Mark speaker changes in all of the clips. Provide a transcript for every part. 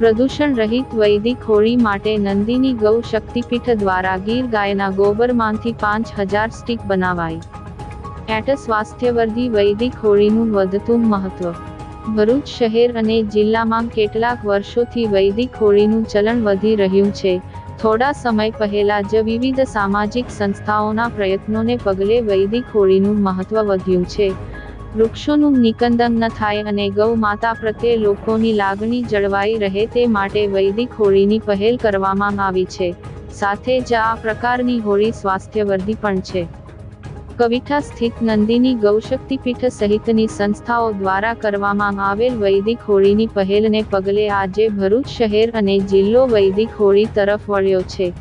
Speaker 1: પ્રદૂષણ રહિત વૈદિક હોળી માટે નંદીની ગૌ શક્તિપીઠ દ્વારા ગીર ગાયના ગોબરમાંથી પાંચ હજાર સ્ટીક બનાવાઈ. એટ સ્વાસ્થ્યવર્ધી વૈદિક હોળીનું વધતું મહત્વ. ભરૂચ શહેર અને જિલ્લામાં કેટલાક વર્ષોથી વૈદિક હોળીનું ચલણ વધી રહ્યું છે. થોડા સમય પહેલા જ વિવિધ સામાજિક સંસ્થાઓના પ્રયત્નોને પગલે વૈદિક હોળીનું મહત્વ વધ્યું છે. વૃક્ષોનું નિકંદન ન થાય અને ગૌ માતા પ્રત્યે લોકોની લાગણી જળવાઈ રહે તે માટે વૈદિક હોળીની પહેલ કરવામાં આવી છે. સાથે જ આ પ્રકારની હોળી સ્વાસ્થ્યવર્ધી પણ છે. કવિઠા સ્થિત નંદીની ગૌશક્તિપીઠ સહિતની સંસ્થાઓ દ્વારા કરવામાં આવેલ વૈદિક હોળીની પહેલને પગલે આજે ભરૂચ શહેર અને જિલ્લો વૈદિક હોળી તરફ વળ્યો છે.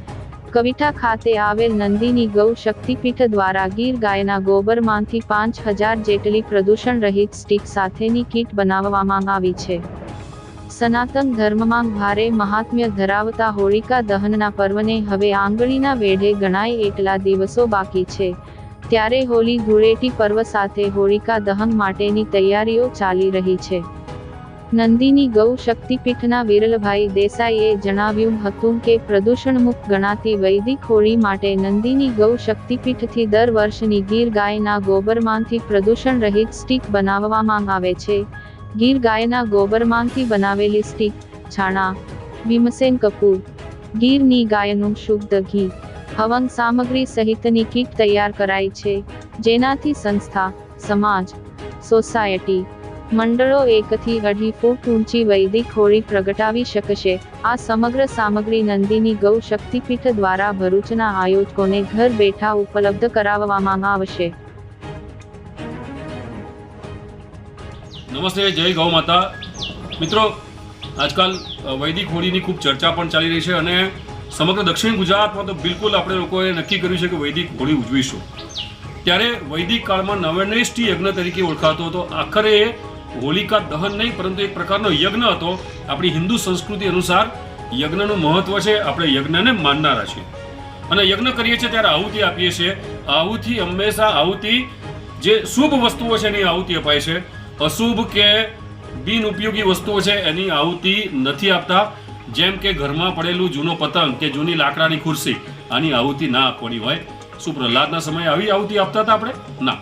Speaker 1: કવિઠા ખાતે આવેલ નંદીની ગૌ શક્તિપીઠ દ્વારા ગીર ગાયના ગોબરમાંથી પાંચ હજાર જેટલી પ્રદૂષણ રહિત સ્ટીક સાથેની કીટ બનાવવામાં આવી છે. સનાતન ધર્મમાં ભારે મહાત્મ્ય ધરાવતા હોળિકા દહનના પર્વને હવે આંગળીના વેઢે ગણાય એટલા દિવસો બાકી છે. ત્યારે હોલી ધૂળેટી પર્વ સાથે હોળિકા દહન માટેની તૈયારીઓ ચાલી રહી છે. નંદીની ગૌ શક્તિપીઠના વિરલભાઈ દેસાઈએ જણાવ્યું હતું કે પ્રદૂષણમુક્ત ગણાતી વૈદિક હોળી માટે નંદીની ગૌ શક્તિપીઠથી દર વર્ષની ગીર ગાયના ગોબરમાંથી પ્રદૂષણ રહિત સ્ટીક બનાવવામાં આવે છે. ગીર ગાયના ગોબરમાંથી બનાવેલી સ્ટીક, છાણા, ભીમસેન કપૂર, ગીરની ગાયનું શુદ્ધ ઘી, હવન સામગ્રી સહિતની કીટ તૈયાર કરાઈ છે. જેનાથી સંસ્થા, સમાજ, સોસાયટી મંડળો એકથી અઢી ફૂટ ઊંચી વૈદિક હોળી પ્રગટાવી શકશે. આ સમગ્ર સામગ્રી નંદીની ગૌ શક્તિપીઠ દ્વારા ભરૂચના આયોજકોને ઘર બેઠા ઉપલબ્ધ કરાવવામાં આવશે.
Speaker 2: નમસ્તે, જય ગૌ માતા. મિત્રો, આજકાલ વૈદિક હોળીની ખૂબ ચર્ચા પણ ચાલી રહી છે અને સમગ્ર દક્ષિણ ગુજરાતમાં તો બિલકુલ આપણે લોકોએ નક્કી કર્યું છે કે વૈદિક હોળી ઉજવીશું. ત્યારે વૈદિક કાળમાં નવનિષ્ઠ યજ્ઞ તરીકે ઓળખાતો હતો. આખરે હોલિકા દહન નહીં, પરંતુ એક પ્રકારનો યજ્ઞ હતો. આપણી હિન્દુ સંસ્કૃતિ અનુસાર યજ્ઞનું મહત્વ છે, આપણે યજ્ઞને માનનારા છીએ. અને યજ્ઞ કરીએ છીએ ત્યારે આહુતિ આપીએ છીએ. આહુતિ હંમેશા આહુતિ જે શુભ વસ્તુઓ છે એની આહુતિ અપાય છે. અશુભ કે બિન ઉપયોગી વસ્તુઓ છે એની આહુતિ નથી આપતા. જેમ કે ઘરમાં પડેલું જૂનો પતંગ કે જૂની લાકડાની ખુરશી, આની આહુતિ ના આપવાની હોય. શું પ્રહલાદના સમયે આવી આહુતિ આપતા હતા આપણે? ના.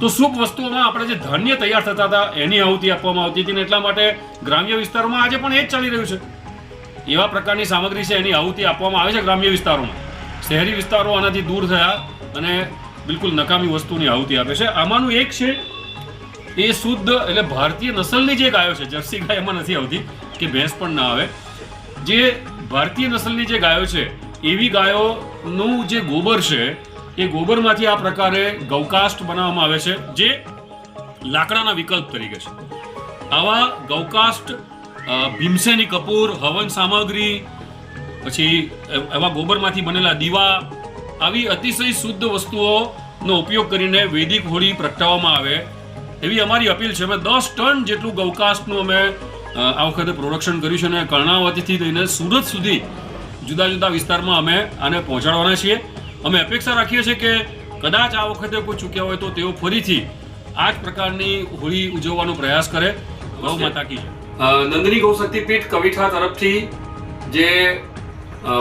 Speaker 2: તો શુભ વસ્તુઓમાં આપણે જે ધાન્ય તૈયાર થતા હતા, એની આહુતિ આપવામાં આવતી હતી ને એટલા માટે ગ્રામ્ય વિસ્તારોમાં આજે પણ એ જ ચાલી રહ્યું છે. એવા પ્રકારની સામગ્રી છે, એની આહુતિ આપવામાં આવે છે ગ્રામ્ય વિસ્તારોમાં. શહેરી વિસ્તારો આનાથી દૂર થયા અને બિલકુલ નકામી વસ્તુની આહુતિ આપે છે. આમાંનું એક છે, એ શુદ્ધ એટલે ભારતીય નસલની જે ગાયો છે, જર્સી ગાય એમાં નથી આવતી, કે ભેંસ પણ ના આવે. જે ભારતીય નસલની જે ગાયો છે, એવી ગાયોનું જે ગોબર છે એ ગોબરમાંથી આ પ્રકારે ગૌકાસ્ટ બનાવવામાં આવે છે, જે લાકડાના વિકલ્પ તરીકે છે. આવા ગૌકાસ્ટ ભીમસેની કપૂર, હવન સામગ્રી, પછી એવા ગોબરમાંથી બનેલા દીવા, આવી અતિશય શુદ્ધ વસ્તુઓનો ઉપયોગ કરીને વૈદિક હોળી પ્રગટાવવામાં આવે. એવી અમારી અપીલ છે, અમે દસ ટન જેટલું ગૌકાસ્ટનું અમે આ વખતે પ્રોડક્શન કર્યું છે અને કર્ણાવતીથી લઈને સુરત સુધી જુદા જુદા વિસ્તારમાં અમે આને પહોંચાડવાના છીએ. અમે અપેક્ષા રાખીએ છીએ કે કદાચ આ વખતે કોઈ ચૂક્યા હોય તો તેઓ ફરીથી આ જ પ્રકારની હોળી ઉજવવાનો પ્રયાસ કરે. ગૌ માતા કી નંદની ગૌશક્તિપીઠ કવિઠા તરફથી જે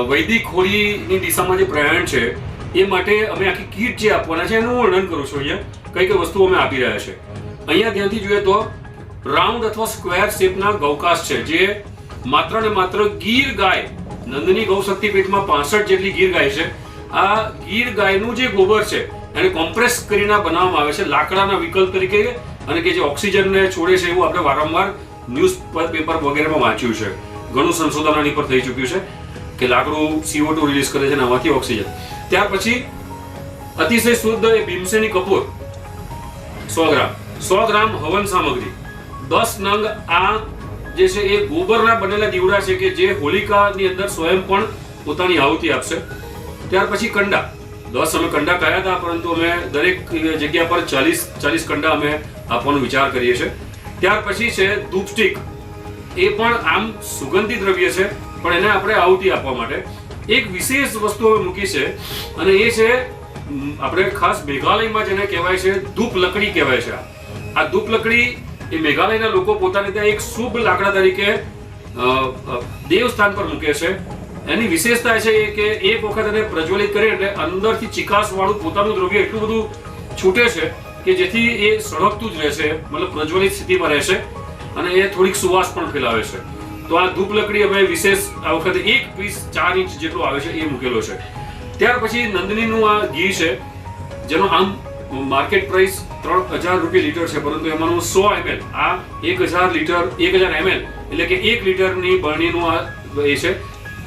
Speaker 2: વૈદિક હોળીની દિશામાં જે પ્રયાણ છે એ માટે અમે આખી કીટ જે આપવાના છે એનું વર્ણન કરું છું અહીંયા. કઈ કઈ વસ્તુઓ અમે આપી રહ્યા છે. અહીંયા ધ્યાનથી જોઈએ તો રાઉન્ડ અથવા સ્ક્વેર શેપના ગૌકાશ છે જે માત્ર ને માત્ર ગીર ગાય નંદની ગૌ શક્તિપીઠમાં પાસઠ જેટલી ગીર ગાય છે. આ ગીર ગાયનું જે ગોબર છે, એને કોમ્પ્રેસ કરીને બનાવવામાં આવે છે, લાકડાના વિકલ્પ તરીકે અને કે જે ઓક્સિજનને છોડે છે એવું આપણે વારંવાર ન્યૂઝ પેપર વગેરેમાં વાંચ્યું છે. ઘણું સંશોધન આની પર થઈ ચૂક્યું છે કે લાકડું સીઓ ટુ રિલીઝ કરે છે અને આમાંથી ઓક્સિજન. ત્યાર પછી અતિશય શુદ્ધ એ ભીમસેની કપૂર, સો ગ્રામ. સો ગ્રામ હવન સામગ્રી. દસ નંગ આ જે છે એ ગોબરના બનેલા દીવડા છે કે જે હોલિકાની અંદર સ્વયં પણ પોતાની આહુતિ આપશે. ત્યાર પછી કંડા. દસ અમે કંડા કયા હતા, પરંતુ અમે દરેક જગ્યા પર ચાલીસ ચાલીસ કંડા અમે આપવાનો વિચાર કરીએ છીએ. ત્યાર પછી છે ધૂપસ્ટિક એ પણ આમ સુગંધી દ્રવ્ય છે, પણ એને આપણે આહુતિ આપવા માટે. એક વિશેષ વસ્તુ અમે મૂકી છે, અને એ છે આપણે ખાસ મેઘાલયમાં જેને કહેવાય છે ધૂપ લકડી કહેવાય છે આ. ધૂપ લકડી એ મેઘાલયના લોકો પોતાની ત્યાં એક શુભ લાકડા તરીકે દેવસ્થાન પર મૂકે છે. એની વિશેષતા છે કે એક વખત એને પ્રજ્વલિત કરે એટલે અંદરથી ચિકાસ વાળું પોતાનું દ્રવ્ય એટલું બધું છૂટે છે કે જેથી એ સળગતું જ રહેશે મતલબ પ્રજ્વલિત સ્થિતિમાં રહેશે અને એ થોડીક સુવાસ પણ ફેલાવે છે. તો આ ધૂપ લકડી અમે વિશેષ આ વખતે એક પીસ ચાર ઇંચ જેટલો આવે છે એ મૂકેલો છે. ત્યાર પછી નંદનીનું આ ઘી છે, જેનો આમ માર્કેટ પ્રાઇસ ત્રણ હજાર રૂપિયા લીટર છે, પરંતુ એમાંનું સો એમએલ, આ એક હજાર લીટર, એક હજાર એમએલ, એટલે કે એક લીટરની બરણીનું આ એ છે.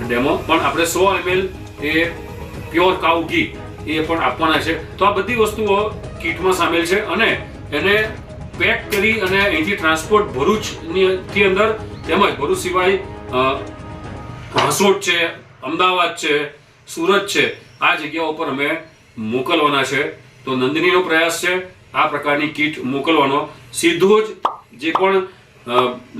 Speaker 2: ડેમો. પણ આપણે સો એમએલ એ પ્યોર કાઉ ઘી એ પણ આપવાના છે. તો આ બધી વસ્તુઓ કીટમાં સામેલ છે અને એને પેક કરી અને અહીંથી ટ્રાન્સપોર્ટ ભરૂચની થી અંદર તેમજ ભરૂચ સિવાય હાંસોટ છે, અમદાવાદ છે, સુરત છે, આ જગ્યાઓ પર અમે મોકલવાના છે. તો નંદિનીનો પ્રયાસ છે આ પ્રકારની કીટ મોકલવાનો. સીધો જ જે પણ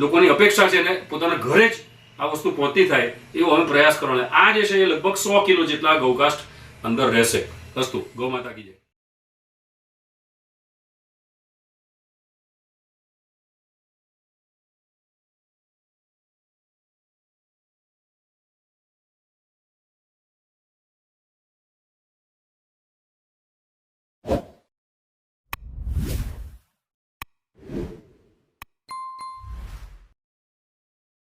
Speaker 2: લોકોની અપેક્ષા છે ને પોતાના ઘરે જ આ વસ્તુ પહોંચતી થાય એવો અમે પ્રયાસ કરવાનો. આ જે છે એ લગભગ સો કિલો જેટલા ગૌકાષ્ટ અંદર રહેશે. અસ્તુ ગૌ માતા કી